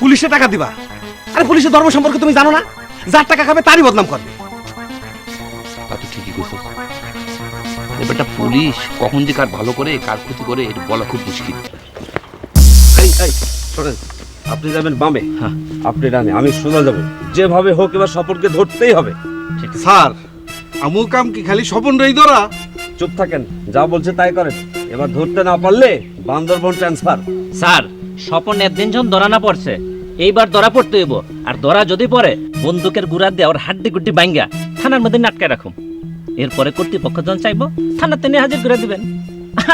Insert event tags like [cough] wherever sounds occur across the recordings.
পুলিশে টাকা দিবা। আরে পুলিশের ধর্ম সম্পর্কে তুমি জানো না? যার টাকা খাবে তারই বদনাম করবে। তা তো ঠিকই কইছো। এবারটা পুলিশ কখন যে কার ভালো করে কার ক্ষতি করে এটা বলা খুব মুশকিল। এই এই শোনেন আপনি যাবেন বামে। হ্যাঁ। আপনি ডানে আমি সোজা যাব। যেভাবে হোক এবার স্বপনকে ধরতেই হবে। স্যার আমু কাম কি খালি স্বপন রই ধরা? চুপ থাকেন যা বলছে তাই করেন। এবার ধরতে না পারলে বান্দরবন ট্রান্সফার স্যার স্বপন একদিন যখন ধরা না পড়ছে। এইবার ধরা পড়তে হইব। আর ধরা যদি পড়ে বন্দুকের গুড়া দিয়ে ওর হাড্ডি গুড্ডি বাইঙ্গা থানার মধ্যে নাটকে রাখুন এরপরে কর্তৃপক্ষ যখন চাইব থানাতে নিয়ে হাজির করে দিবেন।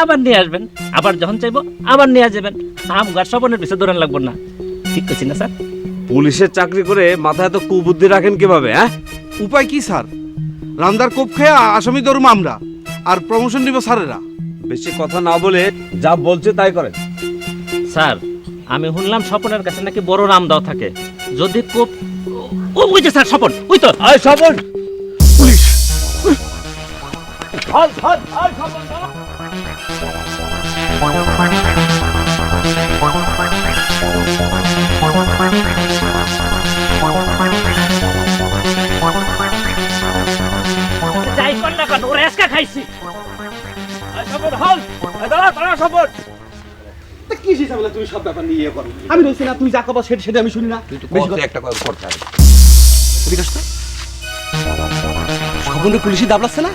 আবার নিয়ে আসবেন। আবার যখন চাইব আবার নিয়ে যাবেন। আম গাছ সবনের পিছিয়ে ধরেন লাগবো না। ঠিক করছি না স্যার? পুলিশের চাকরি করে মাথায় তো কুবুদ্ধি রাখেন কীভাবে হ্যাঁ? উপায় কি স্যার? রান্দার কোপ খেয়ে আসামি ধরুম আমরা। আর প্রমোশন দিব স্যারেরা। বেশি কথা না বলে যা বলছে তাই করেন। স্যার আমি শুনলাম স্বপনের কাছে নাকি বড় রাম দাও থাকে। যদি কোপ ও ওই যে স্যার স্বপন ওই তো। আয় স্বপন। পুলিশ। যাই কর না কর ওরা এসকা খাইছি। তা কি হিসাবে তুমি সব ব্যাপার নিয়ে ইয়ে করো। আমি বলছি না তুই যা কবা সেটা সেটা আমি শুনি না। বেশি কথা- একটা কথা করতে হবে এদিকে আসতো স্বপনের পুলিশি দাবলাচ্ছে না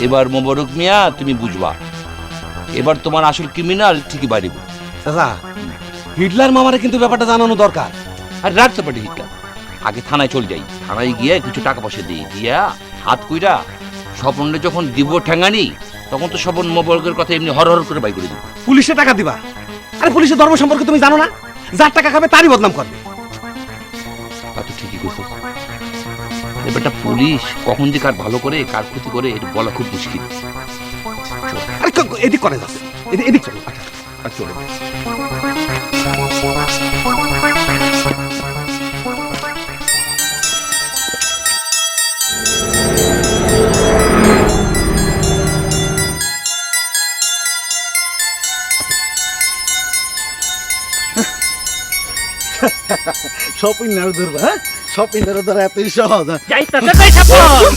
এবার মোবারক মিয়া তুমি বুঝবা। এবার তোমার আসল ক্রিমিনাল ঠিকই বাড়িব। চাচা হিটলার মামারে কিন্তু ব্যাপারটা জানানো দরকার। আর রাখতে পারি হিটলার। আগে থানায় চলে যাই। থানায় গিয়ে কিছু টাকা পয়সা দিই দিয়া হাত কইরা স্বপনরে যখন দিব ঠেঙ্গানি তখন তো স্বপন মোবারকের কথা এমনি হর হর করে বাই করে দিব। পুলিশে টাকা দিবা। আরে পুলিশের ধর্ম সম্পর্কে তুমি জানো না? যার টাকা খাবে তারই বদনাম করবে। তা তো ঠিকই কইছো। এবারটা পুলিশ কখন যে কার ভালো করে কার ক্ষতি করে এটা বলা খুব মুশকিল। আরে এদিক করে যাচ্ছে এদিক চলো। আচ্ছা, আচ্ছা, চলো। শপিং না ধরবা হ্যাঁ শপিং ধরে ধরা এতই সহজ যাইতাছে কই সাপন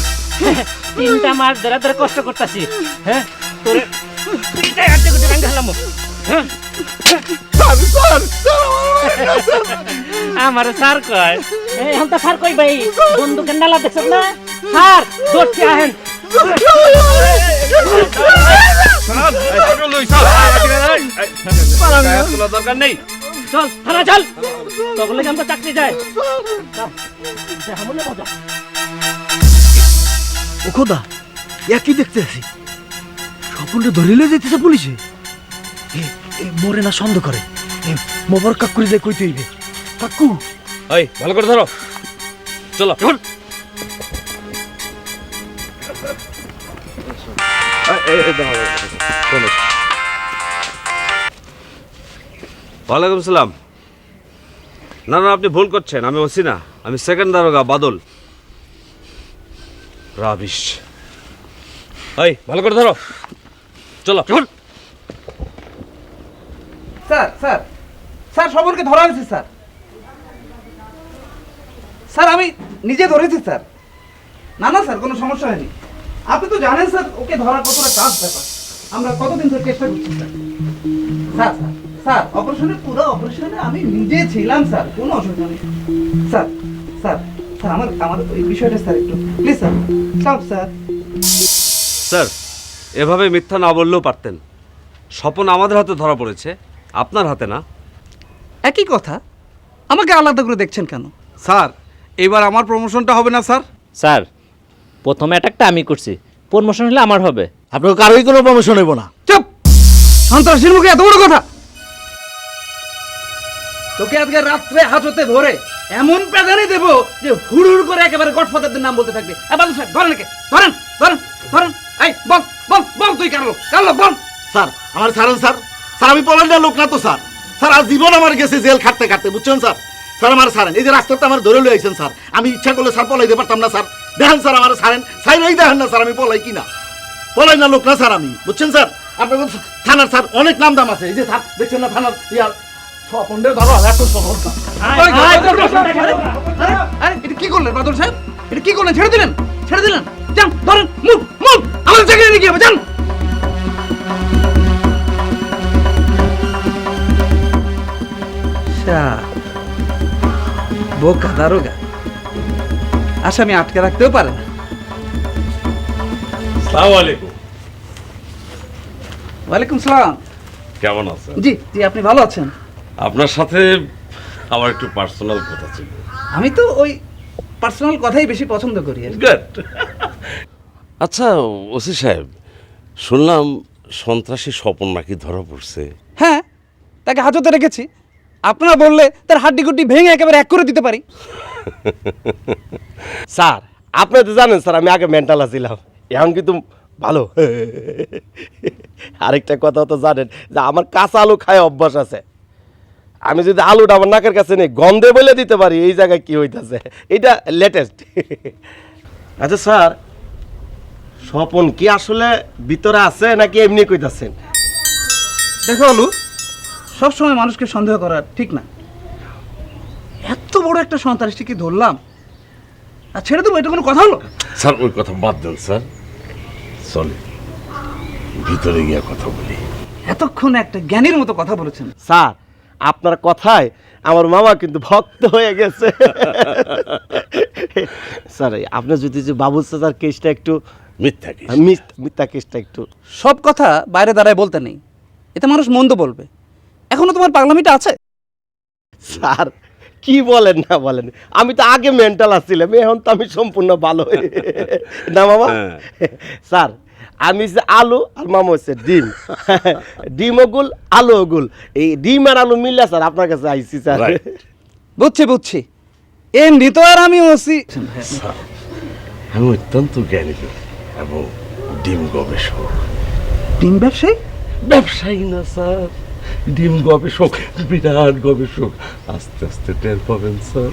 তিনটা মাস ধরে ধরে কষ্ট করতাছি হ্যাঁ তোরে পিটাই হাতে গুটে রাঙ্গা হলাম হ্যাঁ আমি স্যার আমার স্যার কয় এই হালতা স্যার কই ভাই বন্দুকের নালা দেখছ না স্যার দৌড়তে আহেন স্যার দরকার নেই চল থানা চল। তখন লেগে আমরা চাকরি যায় ও খোদা একই দেখতে আছি? স্বপনটা ধরিলে যেতেছে পুলিশে। এ, এ, মোরে না সন্দেহ করে। এ, মোবর কাকুরি যাই কইতে হইবে। কাকু। এই ভালো করে ধরো। চলো। এই, দাঁড়াও, ওয়ালাইকুম সালাম। না না, আপনি ভুল করছেন। আমি ওসি না আমি সেকেন্ড দারোগা, বাদল। রাবিশ। এই, ভালো করে ধরো। চলো। চল। Sir sir. স্যার সবরকে ধরা হয়েছে, স্যার। স্যার, আমি নিজে ধরেছি, স্যার। না না, স্যার, কোনো সমস্যা হয়নি। আপনি তো জানেন, স্যার, ওকে ধরা কতটা টাফ ব্যাপার। আমরা কতদিন ধরে চেষ্টা করছি, স্যার। Sir sir. স্যার অপারেশনে পুরো অপারেশনে আমি নিজে ছিলাম স্যার। কোনো অসুবিধা নেই। স্যার স্যার স্যার আমার আমার এই বিষয়টা স্যার একটু please sir. Sir sir. Sir এভাবে মিথ্যা না বললেও পারতেন। স্বপন আমাদের হাতে ধরা পড়েছে আপনার হাতে না। একই কথা? আমাকে আলাদা করে দেখছেন কেন? স্যার এবার আমার প্রমোশনটা হবে না স্যার? স্যার প্রথম অ্যাটাকটা আমি করছি। প্রমোশন হলে আমার হবে। আপনার কারোই কোনো প্রমোশন হইব না। চুপ! সন্ত্রাসীর মুখে এত বড় কথা! তোকে আজকে রাত্রে হাজতে ধরে এমন প্যাদানি দেব যে হুড়ুর করে একেবারে গডফাদারদের নাম বলতে থাকবে। স্যার ধরেন একে, ধরেন ধরেন ধরেন। এই, বল বল বল তুই কারলো কারলো বল। স্যার, আমার ছাড়েন, স্যার। স্যার, আমি পলান্ডার লোক না তো, স্যার। স্যার, আজ জীবন আমার গেছে জেল খাটতে খাটতে, বুঝছেন, স্যার? স্যার, আমার এই যে রাস্তাটা আমার ধরে লই আইছেন, স্যার, আমি ইচ্ছা করলে স্যার পলাইতে পারতাম না, স্যার। দেখেন, স্যার, আমার ছাড়েন। ছাইরাই দেখেন না, স্যার, আমি পলাই কিনা? পলাই না লোক না, স্যার, আমি। বুঝছেন, স্যার? আপনার থানার, স্যার, অনেক নাম দাম আছে। এই যে, স্যার, দেখছেন না থানার ইয়া স্বপনরে ধরো এত সহজ আরে, আরে এটা কি করলেন বাদল সাহেব? এটা কি করলেন? ছেড়ে দিলেন ছেড়ে দিলেন। যান ধরেন মুভ মুভ আমাদের জায়গায় নিয়ে গিয়ে যান। বোকা দারোগা। আসামি আটকে রাখতেও পারে না। সালাম আলাইকুম। ওয়ালাইকুম সালাম। কেমন আছেন? জি জি আপনি ভালো আছেন? আপনার সাথে আমার একটু পার্সোনাল কথা ছিল। আমি তো ওই পার্সোনাল কথাই বেশি পছন্দ করি আর কি। গুড আচ্ছা ওসি সাহেব শুনলাম সন্ত্রাসী স্বপন নাকি ধরা পড়ছে। হ্যাঁ তাকে হাজতে রেখেছি। আপনারা বললে তার হাড্ডি গুড্ডি ভেঙে একেবারে এক করে দিতে পারি। স্যার আপনি তো জানেন স্যার আমি আগে মেন্টাল আছিলাম এখন কিন্তু ভালো। আরেকটা কথা তো জানেন যে আমার কাঁচা আলু খায় অভ্যাস আছে। আমি যদি আলুটা আমার নাকের কাছে নেই গন্ধে বলে দিতে পারি এই জায়গায় কি হইতাছে? এটা লেটেস্ট আচ্ছা স্যার স্বপন কি আসলে ভিতরে আছে নাকি এমনি কইতাছেন? দেখো আলু সবসময় মানুষকে সন্দেহ করা ঠিক না। এত বড় একটা সন্ত্রাসীকে ধরলাম? আর ছেড়ে দেবো এটা কোনো কথা হলো? স্যার ওই কথা বাদ দেন স্যার। চলে। ভিতরে গিয়ে কথা বলি। এতক্ষণ একটা জ্ঞানীর মতো কথা বলেছেন। স্যার আপনার কথায় আমার মামা কিন্তু ভক্ত হয়ে গেছে। স্যার আপনি যদি যে বাবু চাচার কেসটা একটু মিথ্যা কি মিথ্যা কেসটা একটু সব কথা বাইরে দাঁড়ায় বলতে নেই। এতে মানুষ মন্দ বলবে। এখনও তোমার পাগলামিটা আছে? স্যার কি বলেন না বলেন? আমি তো আগে মেন্টাল আসছিলাম এখন তো আমি সম্পূর্ণ ভালো না মামা? হ্যাঁ। স্যার আমি হচ্ছে আলু আর মামা হচ্ছে ডিম। [laughs] ডিম ওগুল আলু ওগুল এই ডিম আর আলু মিললে স্যার আপনার কাছে আইসি স্যার. বুঝছি বুঝছি। এমনি তো আর আমি ওসি আমি অত্যন্ত জ্ঞানী এবং ডিম গবেষক। ডিম ব্যবসায়ী? ব্যবসায়ী না স্যার। ডিম গবেষক বিরাট গবেষক। আস্তে আস্তে টের পাবেন স্যার।